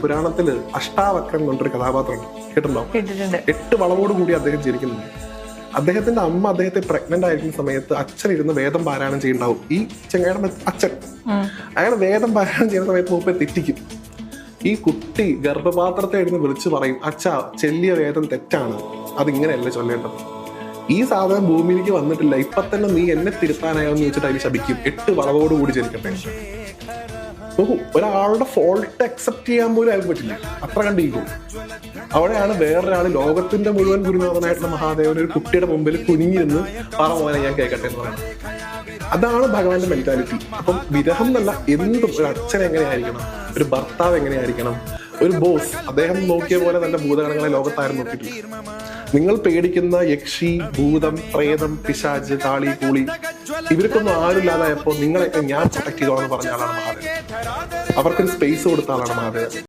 പുരാണത്തിൽ അഷ്ടാവക്രൻ കൊണ്ടൊരു കഥാപാത്രമാണ് കേട്ടിട്ടുണ്ടോ? എട്ട് വളവോട് കൂടി അദ്ദേഹം ജീവിക്കുന്നുണ്ട്. അദ്ദേഹത്തിന്റെ അമ്മ അദ്ദേഹത്തെ പ്രഗ്നന്റ് ആയിരിക്കുന്ന സമയത്ത് അച്ഛൻ ഇരുന്ന് വേദം പാരായണം ചെയ്യുന്നുണ്ടാവും ഈ ചെങ്ങയുടെ അച്ഛൻ. അയാൾ വേദം പാരായണം ചെയ്യുന്ന സമയത്ത് മൂപ്പെ തെറ്റിക്കും. ഈ കുട്ടി ഗർഭപാത്രത്തെ ഇരുന്ന് വിളിച്ചു പറയും അച്ഛ ചെല്ലിയ വേദം തെറ്റാണ്. അതിങ്ങനെയല്ല ചൊല്ലേണ്ടത്. ഈ സാധനം ഭൂമിയിലേക്ക് വന്നിട്ടില്ല. ഇപ്പൊ തന്നെ നീ എന്നെ തിരുത്താനായോ എന്ന് ചോദിച്ചിട്ട് അതിന് ശപിക്കും. എട്ട് വളവോട് കൂടി ജനിക്കട്ടെ. നോക്കൂ ഒരാളുടെ ഫോൾട്ട് അക്സെപ്റ്റ് ചെയ്യാൻ പോലും അയാൾക്ക് പറ്റില്ല. അത്ര കണ്ടിരിക്കും അവിടെയാണ് വേറൊരാൾ ലോകത്തിന്റെ മുഴുവൻ ഗുരുനാഥനായിട്ടുള്ള മഹാദേവൻ ഒരു കുട്ടിയുടെ മുമ്പിൽ കുനിഞ്ഞിരുന്ന് പറ മോനെ ഞാൻ കേൾക്കട്ടെ എന്ന് പറയുന്നത്. അതാണ് ഭഗവാന്റെ മെന്റാലിറ്റി അപ്പം വിരഹം എന്നല്ല എന്തും ഒരു അച്ഛൻ എങ്ങനെയായിരിക്കണം? ഒരു ഭർത്താവ് എങ്ങനെയായിരിക്കണം? ഒരു ബോസ് അദ്ദേഹം നോക്കിയ പോലെ തന്നെ ഭൂതഗണങ്ങളെ ലോകത്താരും നോക്കിയിട്ടില്ല. നിങ്ങൾ പേടിക്കുന്ന യക്ഷി ഭൂതം പ്രേതം പിശാജ് താളി കൂളി ഇവർക്കൊന്നും ആരുമില്ലാതായപ്പോ നിങ്ങളെയൊക്കെ ഞാൻ പ്രൊട്ടക്ട് ചെയ്തോളാന്ന് പറഞ്ഞ ആളാണ് മഹാദേവൻ. അവർക്കൊരു സ്പേസ് കൊടുത്ത ആളാണ് മഹാദേവൻ.